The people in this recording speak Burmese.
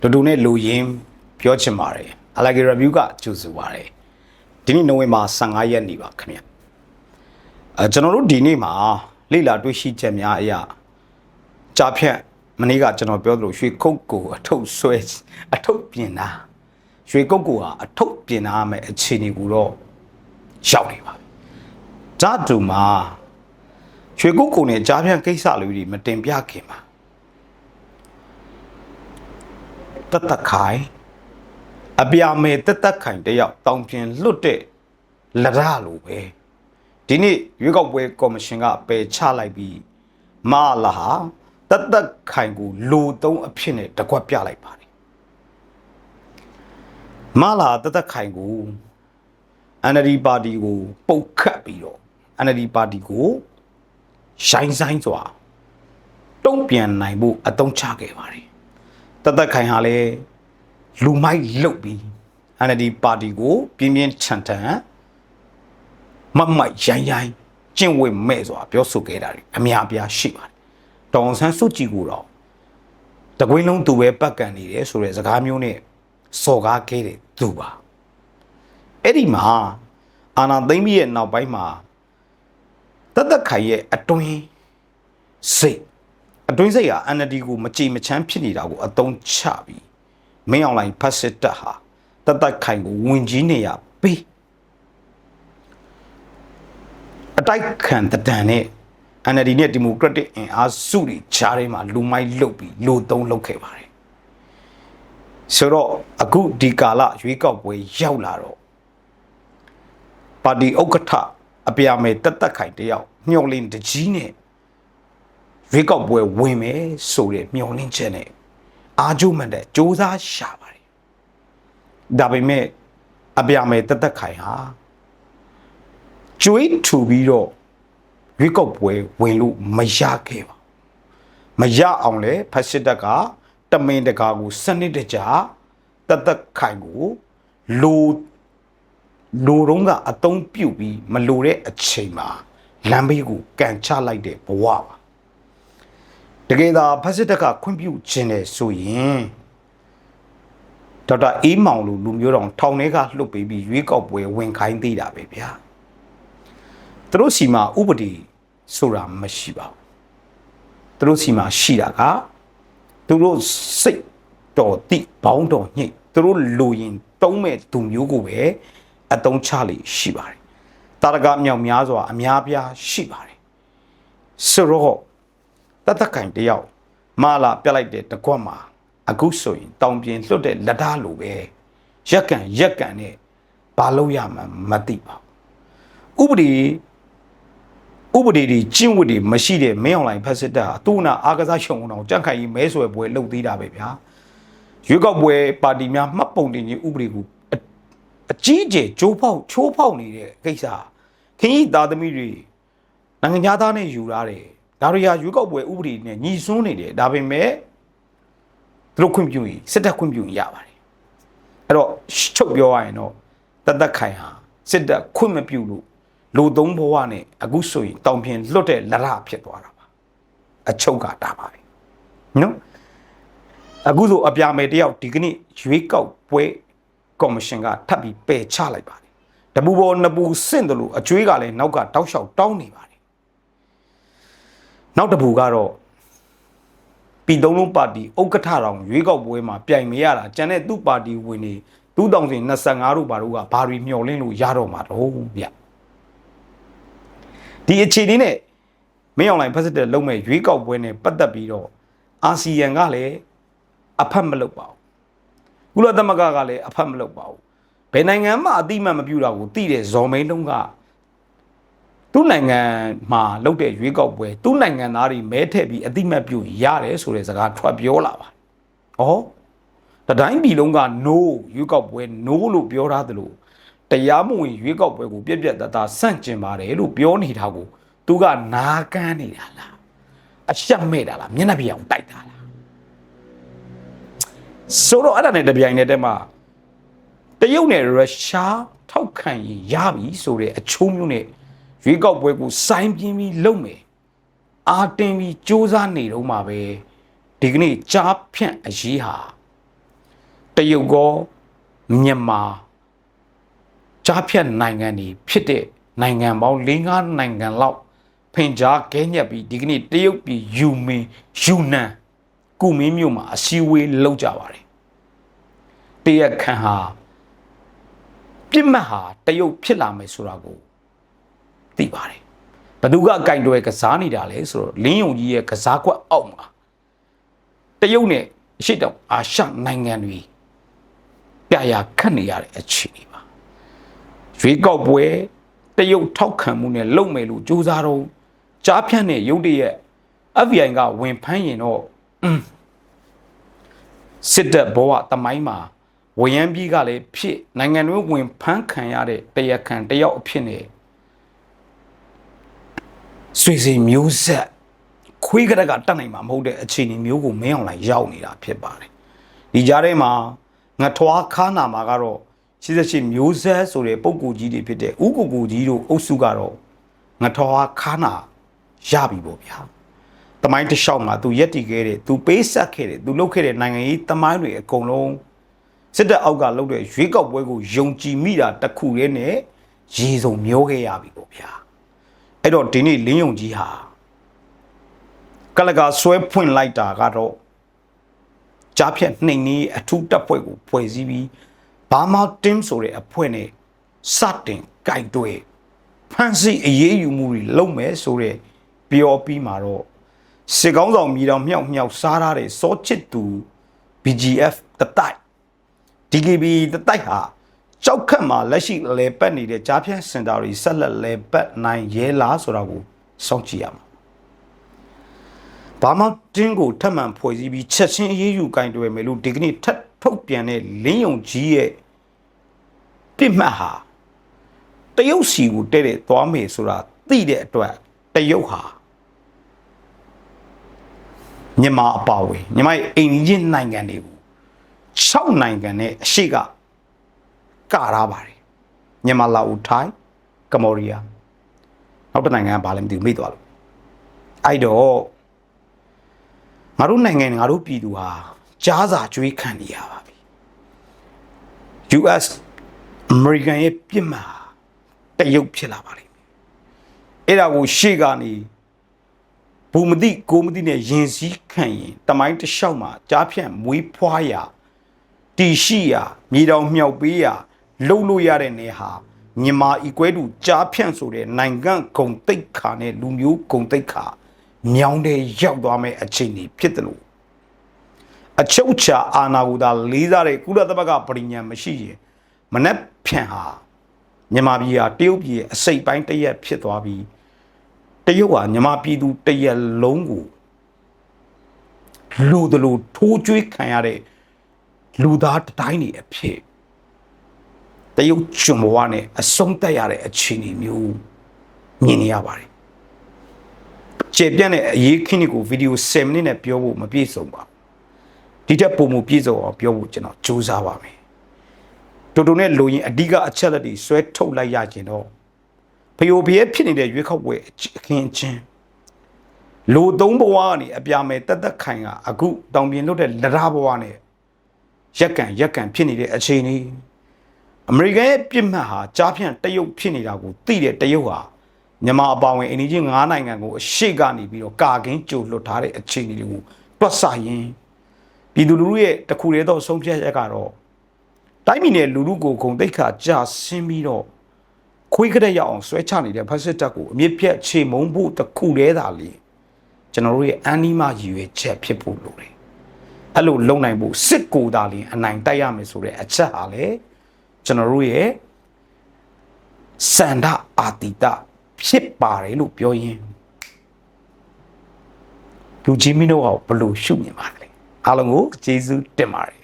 တူတူနဲ့လူရင်းပြောချင်ပါတယ်အလာဂီ review ကကြိုဆိုပါတယ်ဒီနေ့နိုဝင်ဘာ15ရက်နေ့ပါခင်ဗျအဲကျွန်တော်တို့ဒီနေ့မှာလေ့လာတွေ့ရှိချက်များအရာကြားဖြတ်မနေ့ကကျွန်တော်ပြောသလိုရွှေကုတ်ကိုအထုပ်ဆွဲအထုပ်ပြင်တာရွှေကုတ်ကိုဟာအထုပ်ပြင်တာမဲ့အခြေအနေကိုတော့ရောက်နေပါပြီဓာတ်တူမှာရွှေကုတ်ကိုနဲ့ကြားဖြတ်ကိစ္စလေးတွေမတင်ပြခင်ပါ တတ်တတ်ခိုင်အပြာမဲတတ်တတ်ခိုင်တယောက်တောင်ပြင်လွတ်တဲ့လရလိုပဲဒီနေ့ရွေးကောက်ပွဲကော်မရှင်ကပယ်ချလိုက်ပြီးမလာဟာတတ်တတ်ခိုင်ကိုလူသုံးအဖြစ်နဲ့တကွက်ပြလိုက်ပါတယ်မလာတတ်တတ်ခိုင်ကို NLD ပါတီကို ပုတ်ခတ်ပြီးတော့ NLD ပါတီကိုရှိုင်းဆိုင်စွာတုံ့ပြန်နိုင်ဖို့အသုံးချခဲ့ပါတယ် တသက်ခိုင်ဟာလည်းလူမိုက်လုတ်ပြီး NLD ပါတီကို ပြင်းပြင်းထန်ထန်မမိုက်ရိုင်းရိုင်းကျင့်ဝတ်မဲ့စွာပြောဆိုခဲ့တာတွေအများအပြားရှိပါတယ်။တောင်ဆန်းစုကြည်ကိုတော့တကွင်းလုံးသူပဲပတ်ကန်နေတယ်ဆိုတဲ့စကားမျိုးနဲ့စော်ကားခဲ့တဲ့သူပါ။အဲ့ဒီမှာအာနာသိမ့်ပြီးရဲ့နောက်ပိုင်းမှာတသက်ခိုင်ရဲ့အတွင်းစိတ် အတွင်းစိတ်ဟာ NLD ကိုမကြည်မချမ်းဖြစ်နေတာကိုအတုံးချပြီးမင်းအောင်လိုင်းဖတ်စစ်တပ်ဟာတတ်တတ်ခိုင်ကိုဝင်ကြီးနေရပေးအတိုက်ခံတဒံနဲ့ NLD နဲ့ Democratic အင်အားစုတွေခြားထဲမှာလူမိုက်လုတ်ပြီးလူသုံးလုတ်ခဲ့ပါတယ်ဆိုတော့အခုဒီကာလရွေးကောက်ပွဲရောက်လာတော့ပါတီဥက္ကဋ္ဌအပြာမဲတတ်တတ်ခိုင်တယောက်ညှော်လင်းတကြီးနဲ့ ရွေးကောက်ပွဲဝင်မယ်ဆိုတဲ့မျှော်လင့်ချက်နဲ့အာကျိုးမှန်တဲ့စ조사ရှာပါတယ်ဒါပေမဲ့အပြာမဲ့တသက်ခိုင်ဟာကျွေးထူပြီးတော့ရွေးကောက်ပွဲဝင်လို့မရခဲ့ပါမရအောင်လဲဖက်စစ်တပ်ကတမင်တကာကိုစနစ်တကျတသက်ခိုင်ကိုလိုလိုတော့ကအတုံးပြုတ်ပြီးမလိုတဲ့အချိန်မှာလမ်းဘေးကိုကန်ချလိုက်တဲ့ဘဝပါ တကယ်သာဖက်စစ်တပ်ကခွင့်ပြုခြင်းတယ်ဆိုရင်ဒေါက်တာအေးမောင်လိုလူမျိုးတော်ထောင်ထဲကလှုပ်ပေးပြီးရွေးကောက်ပွဲဝင်ခိုင်းသေးတာပဲဗျာသူတို့စီမှာဥပဒေဆိုတာမရှိပါဘူးသူတို့စီမှာရှိတာကသူတို့စိတ်တော်တိဘောင်းတော်ညိတ်သူတို့လိုရင်တုံးမဲ့သူမျိုးကိုပဲအတုံးချလိရှိပါတယ်တာရကမြောက်များစွာအများပြားရှိပါတယ်ဆိုတော့ တတ်တက်ကင်တယောက်မာလာပြလိုက်တဲ့တကွက်မှာအခုဆိုရင်တောင်ပြင်လွတ်တဲ့လက်ဓာလိုပဲရက်ကန်ရက်ကန်နဲ့ဘာလို့ရမှန်းမသိပါဘူးဥပဒေဥပဒေတွေကျင့်ဝတ်တွေမရှိတဲ့မင်းအွန်လိုင်းဖက်စစ်တပ်ဟာသူ့နာအာကစားရှုံအောင်ကြန့်ခိုင်ကြီးမဲဆွယ်ပွဲလုပ်သေးတာပဲဗျာရွေးကောက်ပွဲပါတီများမှတ်ပုံတင်ခြင်းဥပဒေကိုအအကြီးအကျယ်ကြိုးဖောက်ချိုးဖောက်နေတဲ့ကိစ္စခင်းကြီးသားသမီးတွေနိုင်ငံသားနဲ့ယူရတယ် ဒါတွေဟာရွေးကောက်ပွဲဥပဒေနဲ့ညီစွန်းနေတယ်ဒါပေမဲ့သူတို့ခွင့်ပြုရင်စစ်တပ်ခွင့်ပြုရင်ရပါတယ်အဲ့တော့ချုပ်ပြောရရင်တော့တသက်ခိုင်ဟာစစ်တပ်ခွင့်မပြုလို့လူသုံးဘဝနဲ့အခုဆိုရင်တောင်ပြင်လွတ်တဲ့လရဖြစ်သွားတာပါအချုပ်ကတာပါပဲနော်အခုဆိုအပြာမယ်တယောက်ဒီကနေ့ရွေးကောက်ပွဲကော်မရှင်ကထပ်ပြီးပယ်ချလိုက်ပါတယ်တပူပေါ်နပူစင့်တယ်လို့အကျွေးကလည်းနောက်ကတောက်လျှောက်တောင်းနေပါတယ် နောက်တစ်ပူကတော့ပြည်သုံးလုံးပါတီဥက္ကဋ္ဌတော်ရွေးကောက်ပွဲမှာပြိုင်မရတာကျန်တဲ့သူ့ပါတီဝင်နေ2025တို့ဘာတို့ကဘာတွေမျှော်လင့်လို့ရတော့မှာတော့ဗျဒီအခြေအနေနဲ့မင်းအွန်လိုင်းဖက်စစ်တဲ့လုံးမဲ့ရွေးကောက်ပွဲနဲ့ပတ်သက်ပြီးတော့အာဆီယံကလည်းအဖက်မလုပ်ပါဘူးကုလသမဂ္ဂကလည်းအဖက်မလုပ်ပါဘူးဘယ်နိုင်ငံမှအတိမတ်မပြုတာကိုသိတဲ့ဇော်မိန်လုံးက သူ့နိုင်ငံမှာလုပ်တဲ့ရွေးကောက်ပွဲသူ့နိုင်ငံသားတွေမဲထည့်ပြီးအတိမတ်ပြုရတယ်ဆိုတဲ့စကားထွက်ပြောလာပါ။ဩတတိုင်းပြည်လုံးက no ရွေးကောက်ပွဲ no လို့ပြောထားသလိုတရားမဝင်ရွေးကောက်ပွဲကိုပြက်ပြက်တသားဆန့်ကျင်ပါတယ်လို့ပြောနေတာကိုသူကနာကန်းနေတာလားအရှက်မဲ့တာလားမျက်နှာပြောင်တိုက်တာလားဆိုတော့အဲ့ဒါနဲ့တပြိုင်နက်တည်းမှာတရုတ်နဲ့ရုရှားထောက်ခံရင်ရပြီဆိုတဲ့အချိုးမျိုးနဲ့ ရွေးကောက်ပွဲကိုစိုင်းပြင်းပြီးလုပ်မယ်အာတင်ပြီးစ조사နေတော့မှာပဲဒီကနေ့ကြားဖြန့်အရေးဟာရုတ်ကောမြန်မာကြားဖြတ်နိုင်ငံတွေဖြစ်တဲ့နိုင်ငံပေါင်း၄၅နိုင်ငံလောက်ဖင်ကြားကဲညက်ပြီးဒီကနေ့တရုတ်ပြည်ယူမင်ယူနန်ကုမင်းမြို့မှာအစည်းအဝေးလုပ်ကြပါတယ်တရက်ခန့်ဟာပြစ်မှတ်ဟာတရုတ်ဖြစ်လာမယ်ဆိုတာကို သိပါတယ်ဘသူကကင်တွယ်ကစားနေတာလဲဆိုတော့လင်းယုံကြီးရဲ့ကစားကွက်အောက်မှာတရုတ်နဲ့အရှိတောင်အာရှနိုင်ငံတွေပြရာခတ်နေရတဲ့အခြေအနေပါရွေးကောက်ပွဲတရုတ်ထောက်ခံမှုနဲ့လုံမယ်လို့ကြိုးစားတော့ကြားဖြန့်တဲ့ရုတ်တရက် FBI ကဝင်ဖမ်းရင်တော့စစ်တပ်ဘဝတမိုင်းမှာဝရမ်းပြီးကလည်းဖြစ်နိုင်ငံတွင်းဝင်ဖမ်းခံရတဲ့တရားခံတယောက်အဖြစ်နဲ့ ဆွေစီမျိုးဆက်ခွေးကရကတတ်နိုင်မှာမဟုတ်တဲ့အခြေအနေမျိုးကိုမင်းအောင်လိုက်ရောက်နေတာဖြစ်ပါတယ်ဒီကြားထဲမှာငထွားခါနာမှာကတော့88မျိုးဆက်ဆိုတဲ့ပုံကူကြီးတွေဖြစ်တဲ့ဥကူကူကြီးတို့အုပ်စုကတော့ငထွားခါနာရပြီပေါ့ဗျာတမိုင်းတစ်လျှောက်မှာသူရက်တည်ခဲ့တဲ့သူပေးဆက်ခဲ့တဲ့သူလုပ်ခဲ့တဲ့နိုင်ငံရေးတမိုင်းတွေအကုန်လုံးစစ်တပ်အောက်ကလုပ်တဲ့ရွေးကောက်ပွဲကိုယုံကြည်မိတာတခုတည်းနဲ့ရေစုံမျောခဲ့ရပြီပေါ့ဗျာ အဲ့တော့ဒီနေ့လင်းယုံကြီးဟာကလကာဆွဲဖွင့်လိုက်တာကတော့ကြားဖြတ်နှိမ်နေအထူးတပ်ဖွဲ့ကိုဖွဲ့စည်းပြီးဘာမာတင်းဆိုတဲ့အဖွဲ့နဲ့စတင်ကြိုက်တွေ့ဖန်စီအရေးယူမှုတွေလုပ်မယ်ဆိုတဲ့ပြောပြီးမှာတော့စစ်ကောင်းဆောင်မြေတော်မြောက်မြောက်စားထားတဲ့စောချစ်သူ BGF တတိုက် DKB တတိုက်ဟာ ကြောက်ခတ်မှာလက်ရှိလဲပတ်နေတဲ့ကြားဖြတ်စင်တာတွေဆက်လက်လဲပတ်နိုင်ရဲလားဆိုတာကိုစောင့်ကြည့်ရမှာဘာမှတင်းကိုထပ်မံဖွဲ့စည်းပြီးချက်ချင်းအရေးယူကင်တွယ်မယ်လို့ဒီကနေ့ထပ်ထုတ်ပြန်တဲ့လင်းယုံကြီးရဲ့ပြစ်မှတ်ဟာတရုတ်စီကိုတဲ့တဲ့သွားမယ်ဆိုတာသိတဲ့အတွက်တရုတ်ဟာမြန်မာအပါဝင်မြန်မာရဲ့အိမ်ကြီးချင်းနိုင်ငံတွေကို6နိုင်ငံနဲ့အရှိက ကရာပါတယ်မြန်မာလာဦးထိုင်းကမ္ဘောဒီးယားနောက်တစ်နိုင်ငံကဘာလဲမသိဘူးမိသွားလို့အဲ့တော့ငါတို့နိုင်ငံငါတို့ပြည်သူဟာကြားစာကြွေးခံနေရပါပြီ US American ရဲ့ပြစ်မှာတရုတ်ဖြစ်လာပါလိမ့်မယ်အဲ့ဒါကိုရှေ့ကနေဘူမတိကိုမတိနဲ့ယင်စည်းခံရင်တမိုင်းတစ်လျှောက်မှာကြားဖြန့်မွေးဖွားရာတီရှိရာမြေတောင်မြောက်ပေးရာ လှုပ်လို့ရတဲ့နေဟာမြန်မာဤကွဲတူကြားဖြန့်ဆိုတဲ့နိုင်ငံဂုံတိတ်ခါနဲ့လူမျိုးဂုံတိတ်ခါမြောင်းတဲ့ရောက်သွားမဲ့အခြေအနေဖြစ်တယ်လို့အချုပ်ချာအာဏာကိုသာလေးစားတဲ့ကုလသမဂ္ဂပြည်ညာမရှိရင်မနှက်ဖြန့်ဟာမြန်မာပြည်ဟာတရုတ်ပြည်ရဲ့အစိတ်ပိုင်းတစ်ရက်ဖြစ်သွားပြီးတရုတ်ဟာမြန်မာပြည်သူတစ်ရက်လုံးကိုလူတလူထိုးကျွေးခံရတဲ့လူသားတစ်တိုင်းနေအဖြစ် တရုတ်ကျွံဘဝနဲ့အဆုံးတက်ရတဲ့အခြေအနေမျိုးမြင်နေရပါတယ်ကျေပြန့်တဲ့အရေးခင်းကိုဗီဒီယို7မိနစ်နဲ့ပြောဖို့မပြည့်စုံပါဘူးဒီထက်ပုံမပြည့်စုံအောင်ပြောဖို့ကျွန်တော်ကြိုးစားပါမယ်တူတူနဲ့လိုရင်အဓိကအချက်လက်တွေဆွဲထုတ်လိုက်ရခြင်းတော့ဖယိုဖျဲဖြစ်နေတဲ့ရွေးခောက်ပွဲအခင်းချင်းလိုသုံးဘဝကနေအပြာမဲ့တက်တက်ခိုင်ကအခုတောင်ပြင်လွတ်တဲ့လရဘဝနဲ့ရက်ကန်ရက်ကန်ဖြစ်နေတဲ့အခြေအနေ အမေရိကန်ရဲ့ပြစ်မှတ်ဟာကြားဖြန့်တရုတ်ဖြစ်နေတာကိုသိတဲ့တရုတ်ဟာမြန်မာအပါဝင်အိန္ဒိချင်း၅နိုင်ငံကိုအရှိကနေပြီးတော့ကာကင်းကြိုလွတ်ထားတဲ့အခြေအနေတွေကိုတွက်ဆရင်ပြည်သူလူထုရဲ့တခုတည်းသောဆုံးဖြတ်ချက်ကတော့တိုင်းပြည်နဲ့လူထုကိုဂုံတိတ်ခါကြာဆင်းပြီးတော့ခွေးကတဲ့ရအောင်ဆွဲချနေတဲ့ဖက်စစ်တပ်ကိုအမြင့်ပြတ်ခြေမုံဖို့တခုတည်းသာလေကျွန်တော်တို့ရဲ့အန်နီမာရည်ရွယ်ချက်ဖြစ်ဖို့လိုတယ်အဲ့လိုလုံနိုင်ဖို့စစ်ကိုသာလျှင်အနိုင်တိုက်ရမယ်ဆိုတဲ့အချက်ဟာလေ ကျွန်တော်တို့ရဲ့စန္ဒအာတိတဖြစ်ပါတယ်လို့ပြောရင်လူကြီးမင်းတို့ကဘလို့ရှုမြင်ပါလဲအားလုံးကိုကျေးဇူးတင်ပါတယ်